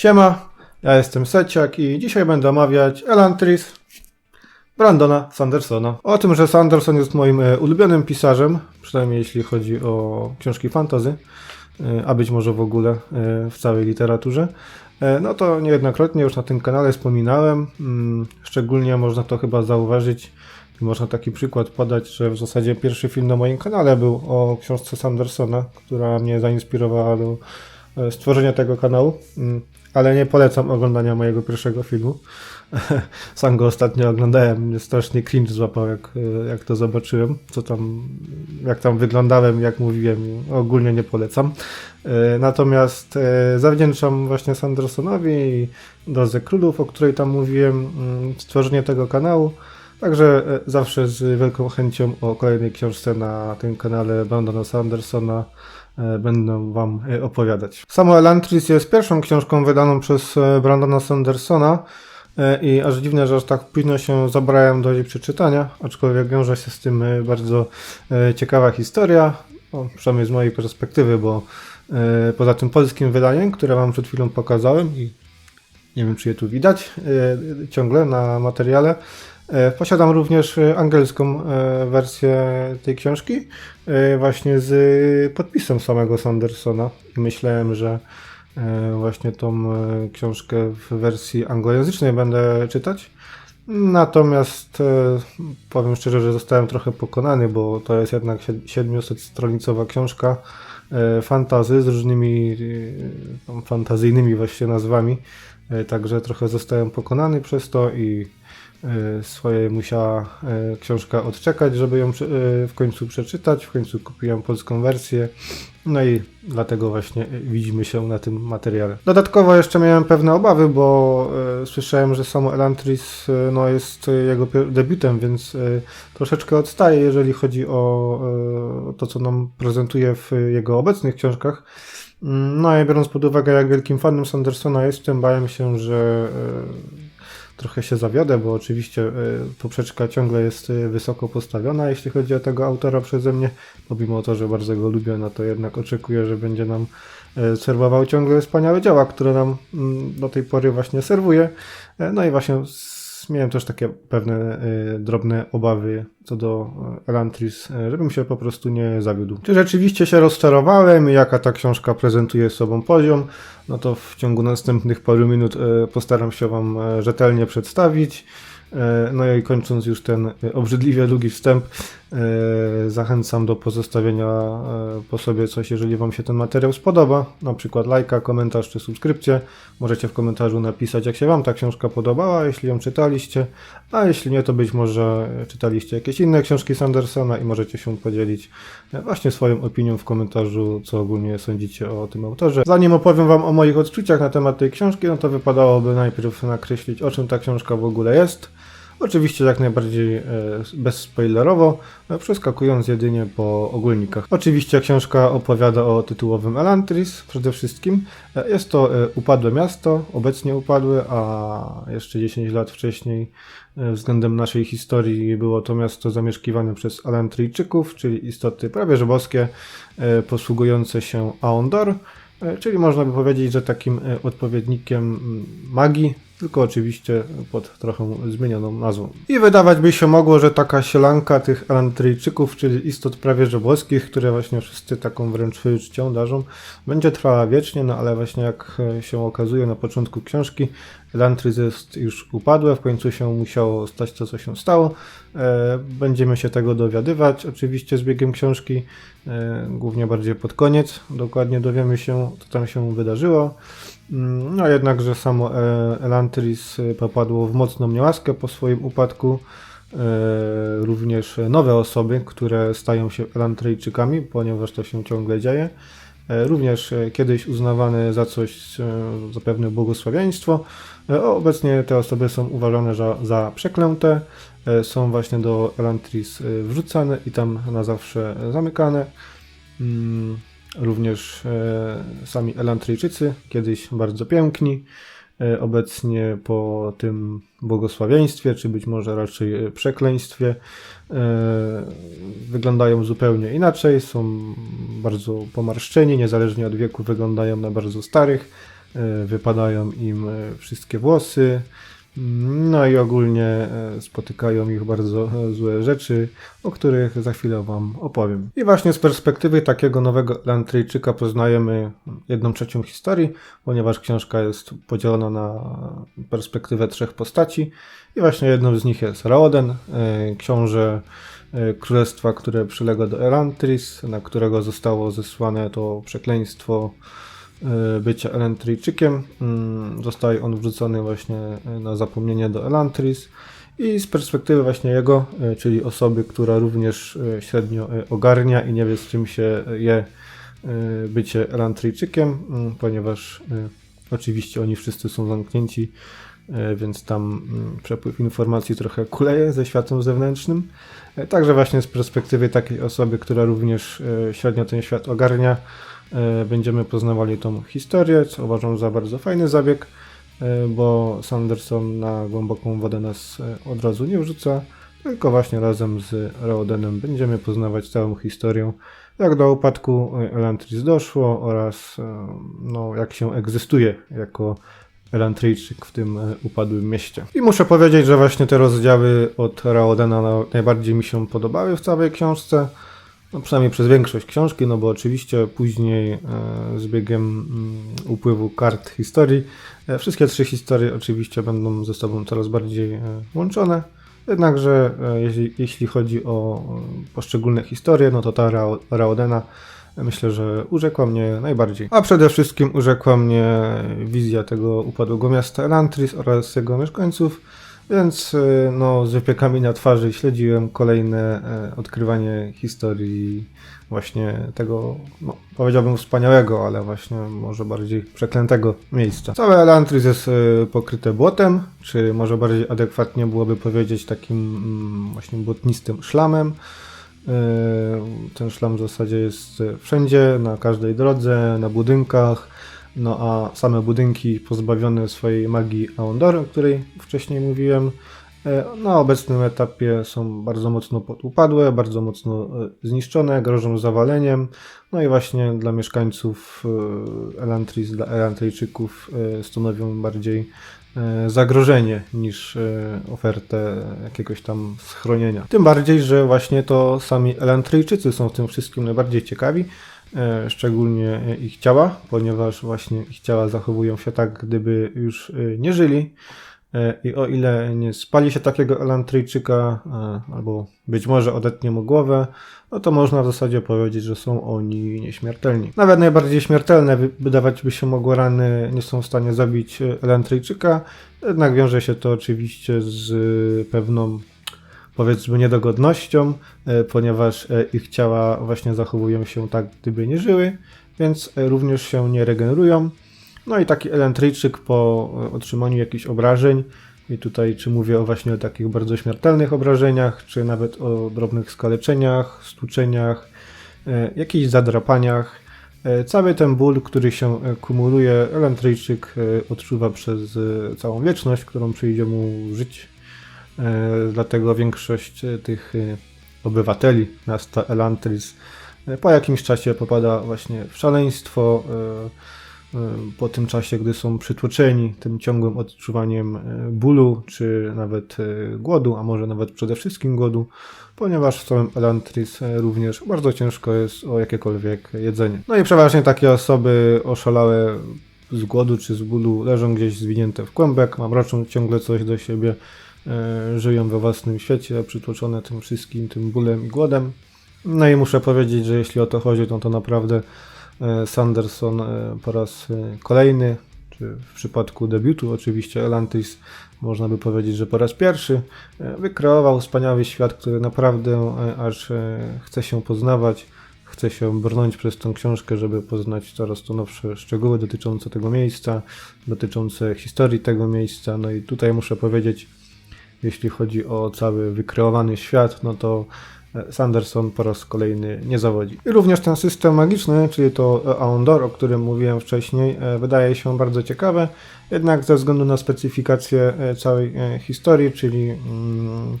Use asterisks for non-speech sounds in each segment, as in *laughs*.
Siema, ja jestem Seciak i dzisiaj będę omawiać Elantris Brandona Sandersona. O tym, że Sanderson jest moim e, ulubionym pisarzem, przynajmniej jeśli chodzi o książki fantazy, e, a być może w ogóle e, w całej literaturze. No to niejednokrotnie już na tym kanale wspominałem. Mm, Szczególnie można to chyba zauważyć można taki przykład podać, że w zasadzie pierwszy film na moim kanale był o książce Sandersona, która mnie zainspirowała do stworzenia tego kanału. Ale nie polecam oglądania mojego pierwszego filmu. *laughs* Sam go ostatnio oglądałem, mnie strasznie cringe złapał, jak, jak to zobaczyłem, co tam, jak tam wyglądałem, jak mówiłem, ogólnie nie polecam. E, Natomiast e, zawdzięczam właśnie Sandersonowi i Drodze Królów, o której tam mówiłem, mm, stworzenie tego kanału. Także e, zawsze z wielką chęcią o kolejnej książce na tym kanale Brandona Sandersona będę Wam e, opowiadać. Samo Elantris jest pierwszą książką wydaną przez e, Brandona Sandersona e, i aż dziwne, że aż tak późno się zabrałem do jej przeczytania, aczkolwiek wiąże się z tym e, bardzo e, ciekawa historia, przynajmniej z mojej perspektywy, bo e, poza tym polskim wydaniem, które Wam przed chwilą pokazałem i nie wiem, czy je tu widać e, ciągle na materiale. E, Posiadam również e, angielską e, wersję tej książki, właśnie z podpisem samego Sandersona. Myślałem, że właśnie tą książkę w wersji anglojęzycznej będę czytać. Natomiast powiem szczerze, że zostałem trochę pokonany, bo to jest jednak 700-stronicowa książka fantazy z różnymi fantazyjnymi właśnie nazwami. Także trochę zostałem pokonany przez to i swoje musiała e, książka odczekać, żeby ją e, w końcu przeczytać. W końcu kupiłem polską wersję. No i dlatego właśnie widzimy się na tym materiale. Dodatkowo jeszcze miałem pewne obawy, bo słyszałem, że samo Elantris no, jest jego debiutem, więc troszeczkę odstaje, jeżeli chodzi o to, co nam prezentuje w jego obecnych książkach. Mm, No i biorąc pod uwagę, jak wielkim fanem Sandersona jestem, bałem się, że trochę się zawiodę, bo oczywiście e, poprzeczka ciągle jest e, wysoko postawiona, jeśli chodzi o tego autora przeze mnie. Pomimo to, że bardzo go lubię, no to jednak oczekuję, że będzie nam e, serwował ciągle wspaniałe dzieła, które nam mm, do tej pory właśnie serwuje. No i właśnie miałem też takie pewne e, drobne obawy co do e, Elantris, e, żebym się po prostu nie zawiódł. Czy rzeczywiście się rozczarowałem jaka ta książka prezentuje sobą poziom, no to w ciągu następnych paru minut e, postaram się Wam rzetelnie przedstawić. E, No i kończąc już ten e, obrzydliwie długi wstęp, e, zachęcam do pozostawienia po sobie coś, jeżeli Wam się ten materiał spodoba, na przykład lajka, komentarz czy subskrypcję. Możecie w komentarzu napisać, jak się Wam ta książka podobała, jeśli ją czytaliście, a jeśli nie, to być może czytaliście jakieś inne książki Sandersona i możecie się podzielić właśnie swoją opinią w komentarzu, co ogólnie sądzicie o tym autorze. Zanim opowiem Wam o moich odczuciach na temat tej książki, no to wypadałoby najpierw nakreślić, o czym ta książka w ogóle jest. Oczywiście jak najbardziej e, bezspoilerowo, e, przeskakując jedynie po ogólnikach. Oczywiście książka opowiada o tytułowym Elantris przede wszystkim. E, Jest to upadłe miasto, obecnie upadłe, a jeszcze 10 lat wcześniej względem naszej historii było to miasto zamieszkiwane przez Elantryjczyków, czyli istoty prawie że boskie, posługujące się Aondor, czyli można by powiedzieć, że takim odpowiednikiem magii, tylko oczywiście pod trochę zmienioną nazwą. I wydawać by się mogło, że taka sielanka tych Elantryjczyków, czyli istot prawie że które właśnie wszyscy taką wręcz czcią darzą, będzie trwała wiecznie, no ale właśnie jak e, się okazuje na początku książki, Elantris jest już upadłe, w końcu się musiało stać to, co się stało. E, Będziemy się tego dowiadywać, oczywiście z biegiem książki, e, głównie bardziej pod koniec, dokładnie dowiemy się, co tam się wydarzyło. Mm, No jednak, że samo e, Elantris e, popadło w mocną niełaskę po swoim upadku. E, Również nowe osoby, które stają się Elantryjczykami, ponieważ to się ciągle dzieje. Również kiedyś uznawane za coś, za pewne błogosławieństwo. Obecnie te osoby są uważane za, za przeklęte, są właśnie do Elantris wrzucane i tam na zawsze zamykane. Również e, sami Elantryjczycy, kiedyś bardzo piękni, e, obecnie po tym błogosławieństwie, czy być może raczej e, przekleństwie, wyglądają zupełnie inaczej, są bardzo pomarszczeni, niezależnie od wieku wyglądają na bardzo starych. wypadają im wszystkie włosy, no i ogólnie e, spotykają ich bardzo e, złe rzeczy, o których za chwilę Wam opowiem. I właśnie z perspektywy takiego nowego Elantryjczyka poznajemy jedną trzecią historii, ponieważ książka jest podzielona na perspektywę trzech postaci i właśnie jedną z nich jest Raoden, e, książę królestwa, które przylega do Elantris, na którego zostało zesłane to przekleństwo bycia Elantryjczykiem. Mm, Zostaje on wrzucony właśnie e, na zapomnienie do Elantris i z perspektywy właśnie jego, e, czyli osoby, która również e, średnio e, ogarnia i nie wie z czym się je e, bycie Elantryjczykiem, mm, ponieważ e, oczywiście oni wszyscy są zamknięci, e, więc tam mm, przepływ informacji trochę kuleje ze światem zewnętrznym. E, Także właśnie z perspektywy takiej osoby, która również e, średnio ten świat ogarnia, e, będziemy poznawali tą historię, co uważam za bardzo fajny zabieg, e, bo Sanderson na głęboką wodę nas e, od razu nie wrzuca, tylko właśnie razem z Raodenem będziemy poznawać całą historię, jak do upadku e, Elantris doszło oraz e, no, jak się egzystuje jako Elantryjczyk w tym e, upadłym mieście. I muszę powiedzieć, że właśnie te rozdziały od Raodena na- najbardziej mi się podobały w całej książce. No przynajmniej przez większość książki, no bo oczywiście później e, z biegiem mm, upływu kart historii e, wszystkie trzy historie oczywiście będą ze sobą coraz bardziej e, łączone. Jednakże jeśli, jeśli chodzi o poszczególne historie, no to ta Rao- Raodena myślę, że urzekła mnie najbardziej. A przede wszystkim urzekła mnie wizja tego upadłego miasta Elantris oraz jego mieszkańców, więc e, no, z wypiekami na twarzy śledziłem kolejne e, odkrywanie historii właśnie tego, no, powiedziałbym wspaniałego, ale właśnie może bardziej przeklętego miejsca. Całe Elantris jest e, pokryte błotem, czy może bardziej adekwatnie byłoby powiedzieć takim mm, właśnie błotnistym szlamem. E, Ten szlam w zasadzie jest wszędzie, na każdej drodze, na budynkach, no a same budynki pozbawione swojej magii Aondor, o której wcześniej mówiłem, e, na obecnym etapie są bardzo mocno podupadłe, bardzo mocno e, zniszczone, grożą zawaleniem. No i właśnie dla mieszkańców e, Elantris, dla Elantryjczyków stanowią bardziej zagrożenie niż ofertę jakiegoś tam schronienia. Tym bardziej, że właśnie to sami Elantryjczycy są w tym wszystkim najbardziej ciekawi, szczególnie e, ich ciała, ponieważ właśnie ich ciała zachowują się tak, gdyby już e, nie żyli. E, I o ile nie spali się takiego Elantryjczyka, albo być może odetnie mu głowę, no to można w zasadzie powiedzieć, że są oni nieśmiertelni. Nawet najbardziej śmiertelne, wy- wydawać by się mogło rany, nie są w stanie zabić Elantryjczyka, jednak wiąże się to oczywiście z pewną powiedzmy niedogodnością, e, ponieważ e, ich ciała właśnie zachowują się tak, gdyby nie żyły, więc e, również się nie regenerują. No i taki Elantryjczyk po otrzymaniu jakichś obrażeń, i tutaj czy mówię o właśnie o takich bardzo śmiertelnych obrażeniach, czy nawet o drobnych skaleczeniach, stłuczeniach, jakichś zadrapaniach, cały ten ból, który się kumuluje, Elantryjczyk e, odczuwa przez całą wieczność, którą przyjdzie mu żyć. E, Dlatego większość e, tych e, obywateli miasta Elantris po jakimś czasie popada właśnie w szaleństwo. Po tym czasie, gdy są przytłoczeni tym ciągłym odczuwaniem bólu, czy nawet głodu, a może nawet przede wszystkim głodu, ponieważ w całym Elantris również bardzo ciężko jest o jakiekolwiek jedzenie. No i przeważnie takie osoby oszalałe z głodu czy z bólu leżą gdzieś zwinięte w kłębek, mamroczą ciągle coś do siebie, żyją we własnym świecie, przytłoczone tym wszystkim, tym bólem i głodem. No i muszę powiedzieć, że jeśli o to chodzi, to to naprawdę e, Sanderson e, po raz e, kolejny, czy w przypadku debiutu oczywiście Elantris, można by powiedzieć, że po raz pierwszy e, wykreował wspaniały świat, który naprawdę e, aż e, chce się poznawać, chce się brnąć przez tą książkę, żeby poznać coraz to nowsze szczegóły dotyczące tego miejsca, dotyczące historii tego miejsca. No i tutaj muszę powiedzieć, jeśli chodzi o cały wykreowany świat, no to e, Sanderson po raz kolejny nie zawodzi. I również ten system magiczny, czyli to Aondor, o którym mówiłem wcześniej, e, wydaje się bardzo ciekawe, jednak ze względu na specyfikację e, całej e, historii, czyli mm,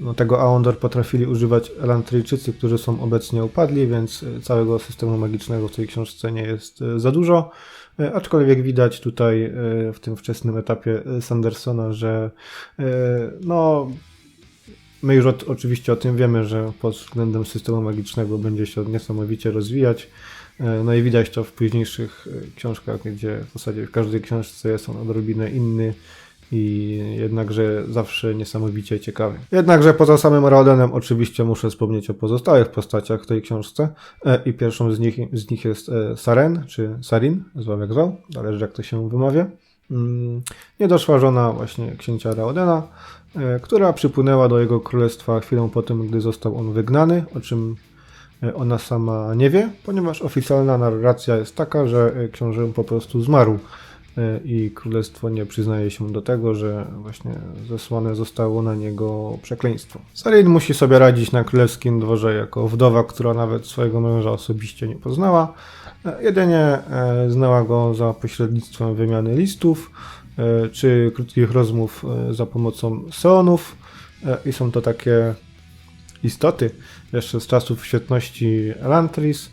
no, tego Aondor potrafili używać Elantryjczycy, którzy są obecnie upadli, więc e, całego systemu magicznego w tej książce nie jest e, za dużo. E, Aczkolwiek widać tutaj e, w tym wczesnym etapie e, Sandersona, że no My już od, oczywiście o tym wiemy, że pod względem systemu magicznego będzie się niesamowicie rozwijać. No i widać to w późniejszych książkach, gdzie w zasadzie w każdej książce jest on odrobinę inny i jednakże zawsze niesamowicie ciekawy. Jednakże poza samym Raodenem oczywiście muszę wspomnieć o pozostałych postaciach w tej książce E, i pierwszą z nich, z nich jest e, Saren, czy Sarin, zwał jak zwał, zależy jak to się wymawia. Mm, Niedoszła żona właśnie księcia Raodena, e, która przypłynęła do jego królestwa chwilę po tym, gdy został on wygnany, o czym ona sama nie wie, ponieważ oficjalna narracja jest taka, że książę po prostu zmarł i królestwo nie przyznaje się do tego, że właśnie zesłane zostało na niego przekleństwo. Sarin musi sobie radzić na królewskim dworze jako wdowa, która nawet swojego męża osobiście nie poznała. E, Jedynie e, znała go za pośrednictwem wymiany listów e, czy krótkich rozmów e, za pomocą seonów E, i są to takie istoty jeszcze z czasów świetności Elantris, e,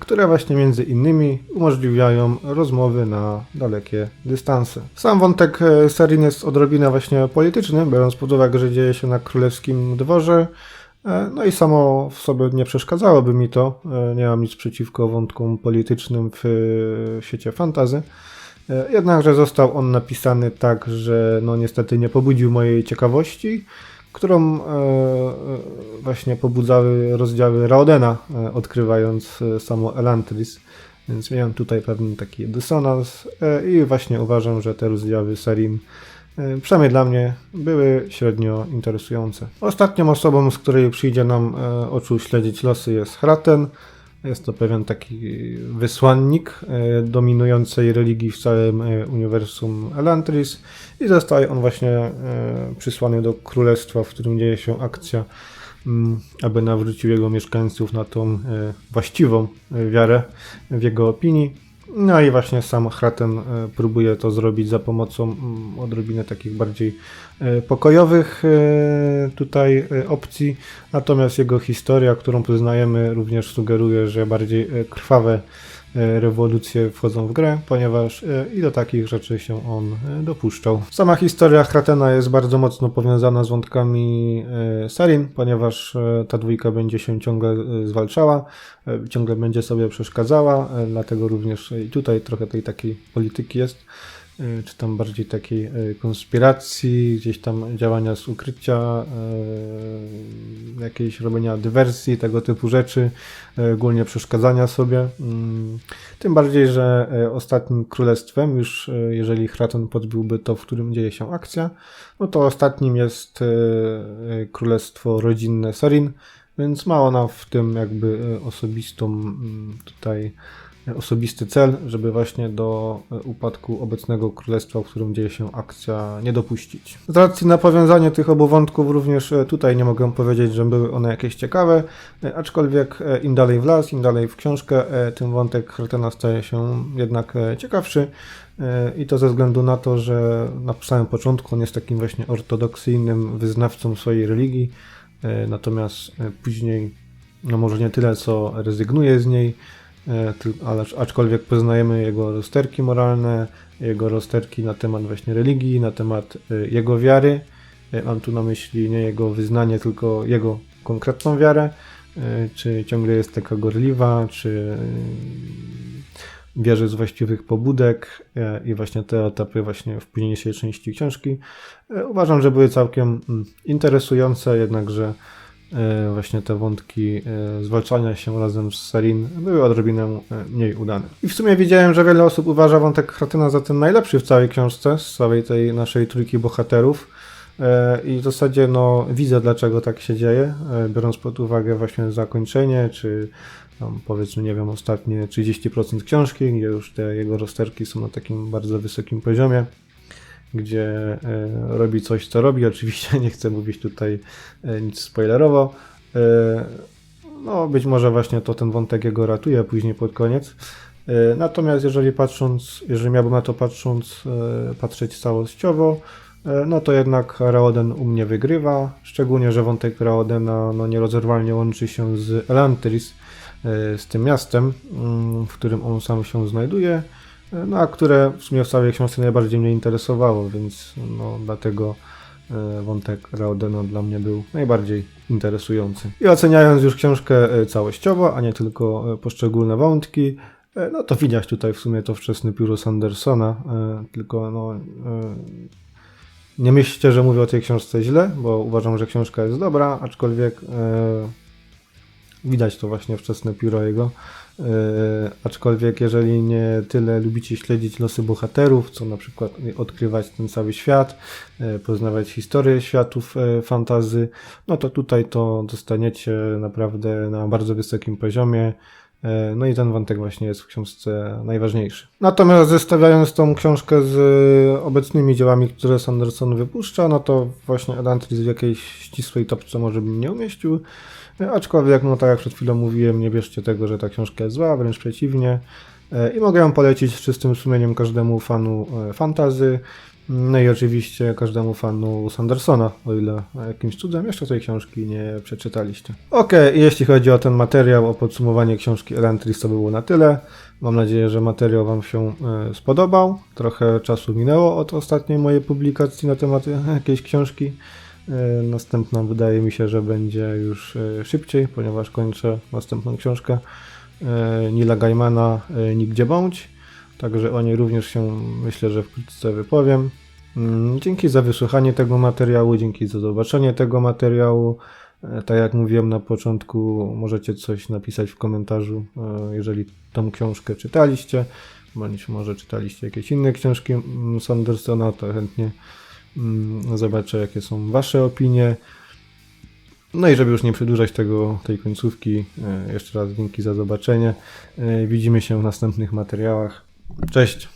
które właśnie między innymi umożliwiają rozmowy na dalekie dystanse. Sam wątek e, Sarin jest odrobinę właśnie polityczny, biorąc pod uwagę, że dzieje się na królewskim dworze. E, No i samo w sobie nie przeszkadzałoby mi to. E, Nie mam nic przeciwko wątkom politycznym w świecie fantazy. Jednakże został on napisany tak, że no niestety nie pobudził mojej ciekawości, którą e, e, właśnie pobudzały rozdziały Raodena, e, odkrywając samo Elantris. Więc miałem tutaj pewien taki dysonans i właśnie uważam, że te rozdziały Sarin e, przynajmniej dla mnie, były średnio interesujące. Ostatnią osobą, z której przyjdzie nam oczu śledzić losy jest Hraten. Jest to pewien taki wysłannik e, dominującej religii w całym e, uniwersum Elantris i zostaje on właśnie e, przysłany do królestwa, w którym dzieje się akcja, mm, aby nawrócił jego mieszkańców na tą właściwą wiarę w jego opinii. No i właśnie sam Hraten e, próbuje to zrobić za pomocą mm, odrobinę takich bardziej e, pokojowych e, tutaj opcji, natomiast jego historia, którą poznajemy, również sugeruje, że bardziej krwawe rewolucje wchodzą w grę, ponieważ e, i do takich rzeczy się on e, dopuszczał. Sama historia Hratena jest bardzo mocno powiązana z wątkami e, Sarin, ponieważ e, ta dwójka będzie się ciągle e, zwalczała, e, ciągle będzie sobie przeszkadzała, e, dlatego również i tutaj trochę tej takiej polityki jest, e, czy tam bardziej takiej e, konspiracji, gdzieś tam działania z ukrycia, e, jakiejś robienia dywersji, tego typu rzeczy, ogólnie przeszkadzania sobie. Mm, Tym bardziej, że ostatnim królestwem, już jeżeli Hraton podbiłby to, w którym dzieje się akcja, no to ostatnim jest królestwo rodzinne Sarin, więc ma ona w tym jakby osobistą mm, tutaj osobisty cel, żeby właśnie do e, upadku obecnego królestwa, w którym dzieje się akcja, nie dopuścić. Z racji na powiązanie tych obu wątków również e, tutaj nie mogę powiedzieć, że były one jakieś ciekawe, e, aczkolwiek im dalej w las, im dalej w książkę, tym wątek Hretena staje się jednak ciekawszy. I to ze względu na to, że na samym początku on jest takim właśnie ortodoksyjnym wyznawcą swojej religii, natomiast później, no może nie tyle co rezygnuje z niej, aczkolwiek poznajemy jego rozterki moralne, jego rozterki na temat właśnie religii, na temat e, jego wiary. E, Mam tu na myśli nie jego wyznanie, tylko jego konkretną wiarę, e, czy ciągle jest taka gorliwa, czy e, wierzy z właściwych pobudek e, i właśnie te etapy właśnie w późniejszej części książki e, uważam, że były całkiem mm, interesujące, jednakże e, właśnie te wątki e, zwalczania się razem z Sarin były odrobinę e, mniej udane. I w sumie widziałem, że wiele osób uważa wątek Kratyna za ten najlepszy w całej książce, z całej tej naszej trójki bohaterów. E, I w zasadzie no, widzę, dlaczego tak się dzieje, e, biorąc pod uwagę właśnie zakończenie, czy tam powiedzmy, nie wiem, ostatnie 30% książki, gdzie już te jego rozterki są na takim bardzo wysokim poziomie, gdzie e, robi coś, co robi. *laughs* Oczywiście nie chcę mówić tutaj e, nic spoilerowo. E, no, być może właśnie to ten wątek jego ratuje później pod koniec. Natomiast jeżeli patrząc, jeżeli miałbym na to patrząc, patrzeć całościowo, no to jednak Raoden u mnie wygrywa, szczególnie, że wątek Raodena no, nierozerwalnie łączy się z Elantris, z tym miastem, mm, w którym on sam się znajduje, no a które w sumie w całej książce najbardziej mnie interesowało, więc no, dlatego e, wątek Raodena dla mnie był najbardziej interesujący. I oceniając już książkę e, całościowo, a nie tylko e, poszczególne wątki, no to widać tutaj w sumie to wczesne pióro Sandersona, tylko no, nie myślcie, że mówię o tej książce źle, bo uważam, że książka jest dobra, aczkolwiek widać to właśnie wczesne pióro jego. E, aczkolwiek jeżeli nie tyle lubicie śledzić losy bohaterów, co na przykład odkrywać ten cały świat, e, poznawać historię światów e, fantazy, no to tutaj to dostaniecie naprawdę na bardzo wysokim poziomie. E, No i ten wątek właśnie jest w książce najważniejszy. Natomiast zestawiając tą książkę z e, obecnymi dziełami, które Sanderson wypuszcza, no to właśnie Elantris w jakiejś ścisłej topce może bym nie umieścił. E, Aczkolwiek, no tak jak przed chwilą mówiłem, nie bierzcie tego, że ta książka jest zła, wręcz przeciwnie. I mogę ją polecić z czystym sumieniem każdemu fanu fantazy. No i oczywiście każdemu fanu Sandersona, o ile jakimś cudem jeszcze tej książki nie przeczytaliście. Okej, i jeśli chodzi o ten materiał, o podsumowanie książki Elantris, to by było na tyle. Mam nadzieję, że materiał Wam się e, spodobał. Trochę czasu minęło od ostatniej mojej publikacji na temat e, jakiejś książki. E, Następna wydaje mi się, że będzie już szybciej, ponieważ kończę następną książkę Nila Gaimana Nigdzie Bądź. Także o niej również się myślę, że wkrótce wypowiem. Mm, Dzięki za wysłuchanie tego materiału, dzięki za zobaczenie tego materiału. E, Tak jak mówiłem na początku, możecie coś napisać w komentarzu, e, jeżeli tą książkę czytaliście, bądź może czytaliście jakieś inne książki mm, Sandersona, to chętnie mm, zobaczę, jakie są Wasze opinie. No i żeby już nie przedłużać tego, tej końcówki, e, jeszcze raz dzięki za zobaczenie. Widzimy się w następnych materiałach. Cześć!